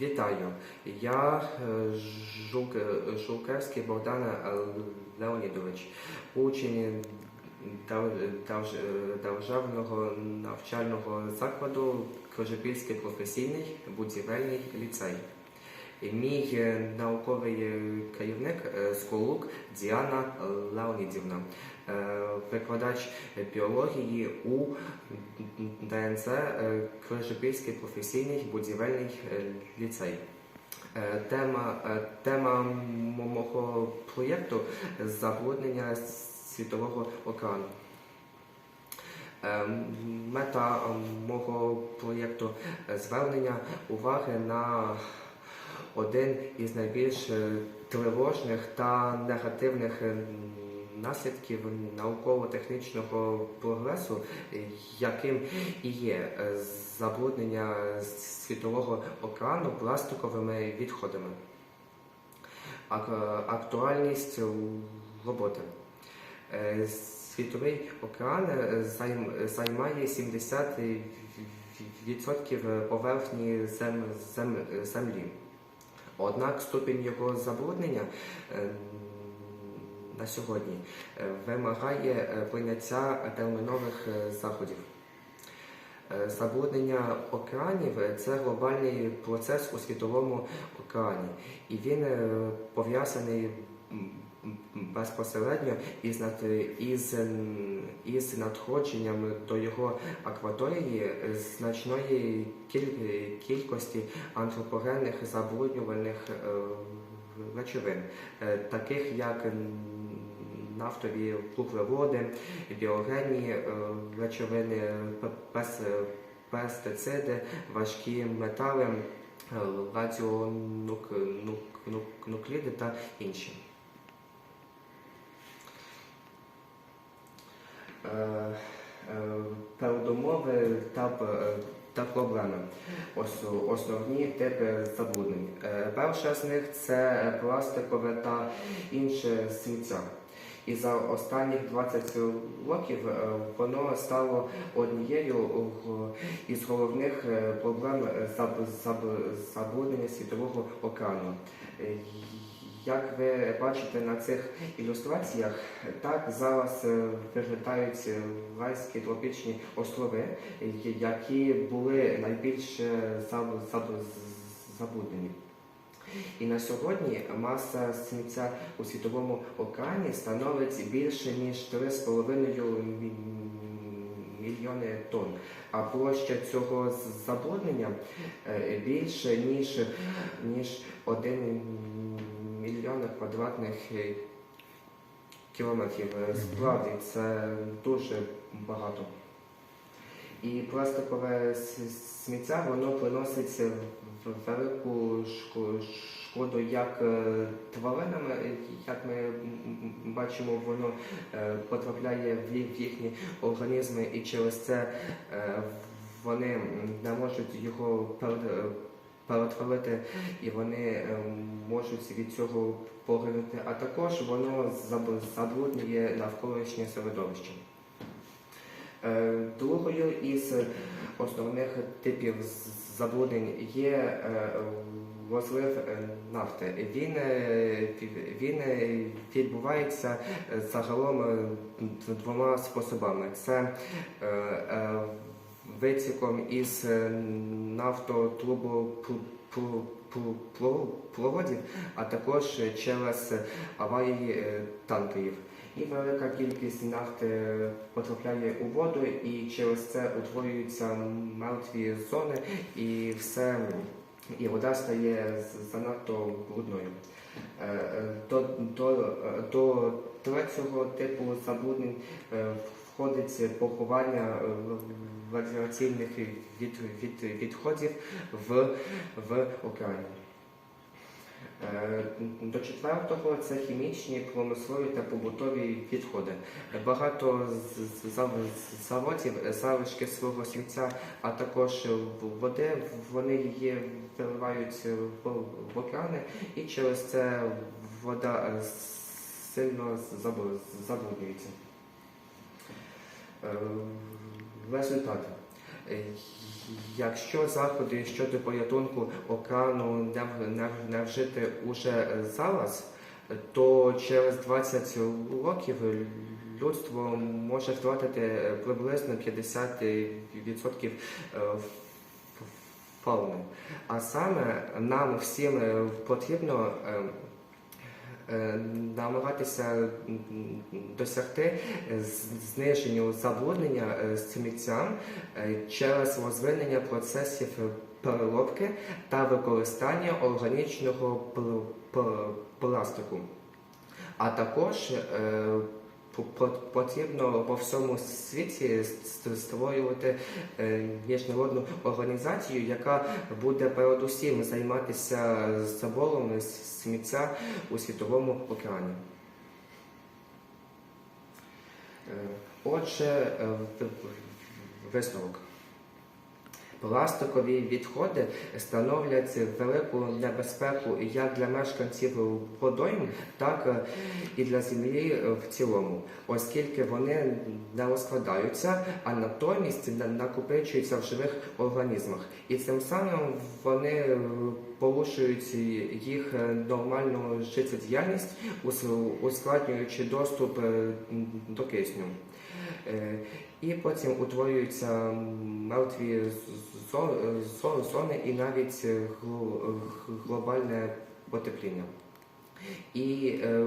Вітаю. Я Жук, Жукевський Богдан Леонідович, учень Державного навчального закладу Кожебільський професійний будівельний ліцей. Мій е, науковий е, керівник е, Сколук Діана Леонідівна, викладач біології у ДНЦ Крижопільський професійний будівельний ліцей. Тема, тема мого проєкту забруднення світового океану. Мета мого проєкту звернення уваги на один із найбільш е, тривожних та негативних е, наслідків науково-технічного прогресу, е, яким і є забруднення світового океану пластиковими відходами. Актуальність роботи. Світовий океан займає 70% поверхні зем- зем- землі. Однак ступінь його забруднення е, на сьогодні е, вимагає е, прийняття термінових заходів. Забруднення океанів це глобальний процес у світовому океані, і він пов'язаний безпосередньо із, із, із надходженням до його акваторії е, значної кількості антропогенних забруднювальних е, речовин, е, таких як нафтові вуглеводи, біогенні речовини, пестициди, важкі метали, радіонукліди та інші. Передумови та, та проблеми. Ос- Основні типи забруднень. Е, Перша з них це пластикове та інше сміття. І за останніх 20 років е, воно стало однією із головних е, проблем е, заб- заб- забруднення світового океану. Е, Як ви бачите на цих ілюстраціях, так зараз е, виглядають е, райські тропічні острови, е, які були найбільш е, заб- заб- забруднені. І на сьогодні маса сміття у світовому океані становить більше ніж 3,5 мільйони тонн, а площа цього забруднення е, більше ніж, ніж 1 мільйон квадратних е, кілометрів. Е, Справді це дуже багато. І пластикове сміття воно приносить в- велику шкоду як е, тваринам, як ми бачимо, воно потрапляє в їхні організми, і через це вони не можуть його пер- перетворити, і вони е, можуть від цього погинути. А також воно заб- забруднює навколишнє середовище. Е, Другою із основних типів забруднень є е, розлив нафти. Він, він відбувається загалом двома способами: це витіком із е, нафтотрубопроводів, а також через аварії е, танкерів. І велика кількість нафти потрапляє у воду, і через це утворюються мертві зони, і все, і вода стає занадто брудною. Е, е, До, до, е, до третього типу забруднень входить поховання радіаційних від, від, від, відходів в, в океані. Е, До четвертого це хімічні, промислові та побутові відходи. Багато заводів залишки свого сміття, а також води, вони її виливають в, океани, і через це вода сильно забруднюється. Е, Результати. Е, Якщо заходи щодо порятунку океану не, вжити уже зараз, то через 20 років людство може втратити приблизно 50% е, фауни. А саме нам всім е, потрібно е, е, намагатися досягти з- зниження забруднення е, сміттям е, через розвинення процесів переробки та використання органічного пл- пл- пластику. А також е, потрібно по всьому світі створювати е, міжнародну організацію, яка буде передусім займатися забором сміття у світовому океані. Е, Отже, е, висновок. Пластикові відходи становлять велику небезпеку як для мешканців водойм, так е, і для землі в цілому, оскільки вони не розкладаються, а натомість на- накопичуються в живих організмах. І цим самим вони е, порушують їх нормальну життєдіяльність, ус- ускладнюючи доступ е, до кисню. Е, І потім утворюються мертві зо- зо- зони і навіть е, глобальне потепління. І е,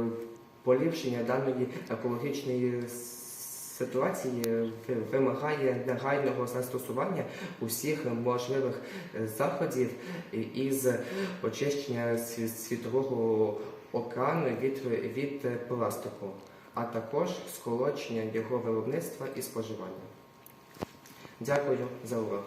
поліпшення даної екологічної ситуації вимагає негайного застосування усіх можливих заходів із очищення світового океану від, від пластику а також сколочення його виробництва і споживання. Дякую за увагу.